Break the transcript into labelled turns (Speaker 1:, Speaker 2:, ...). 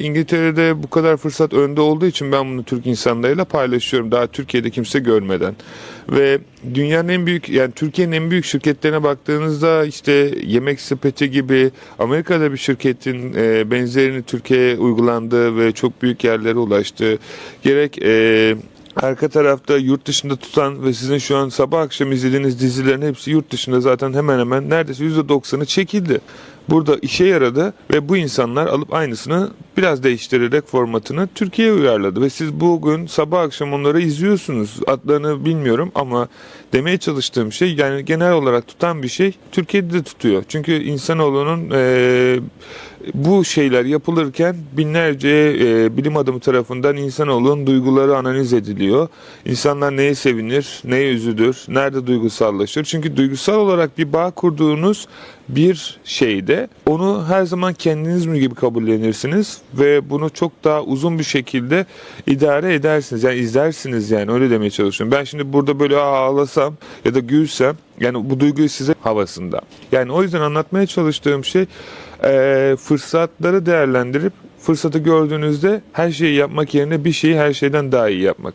Speaker 1: İngiltere'de bu kadar fırsat önde olduğu için ben bunu Türk insanlarıyla paylaşıyorum. Daha Türkiye'de kimse görmeden. Ve dünyanın en büyük yani Türkiye'nin en büyük şirketlerine baktığınızda işte Yemek Sepeti gibi Amerika'da bir şirketin e, benzerini Türkiye'ye uygulandığı ve çok büyük yerlere ulaştığı gerek e, Arka tarafta yurt dışında tutan ve sizin şu an sabah akşam izlediğiniz dizilerin hepsi yurt dışında zaten hemen hemen neredeyse %90'ı çekildi. Burada işe yaradı ve bu insanlar alıp aynısını biraz değiştirerek formatını Türkiye'ye uyarladı. Ve siz bugün sabah akşam onları izliyorsunuz. Adlarını bilmiyorum ama demeye çalıştığım şey yani genel olarak tutan bir şey Türkiye'de de tutuyor. Çünkü insanoğlunun eee bu şeyler yapılırken binlerce e, bilim adamı tarafından insanoğlunun duyguları analiz ediliyor. İnsanlar neye sevinir, neye üzülür, nerede duygusallaşır. Çünkü duygusal olarak bir bağ kurduğunuz bir şeyde onu her zaman kendiniz mi gibi kabullenirsiniz ve bunu çok daha uzun bir şekilde idare edersiniz. Yani izlersiniz yani öyle demeye çalışıyorum. Ben şimdi burada böyle ağlasam ya da gülsem yani bu duyguyu size havasında. Yani o yüzden anlatmaya çalıştığım şey eee, fırsatları değerlendirip fırsatı gördüğünüzde her şeyi yapmak yerine bir şeyi her şeyden daha iyi yapmak.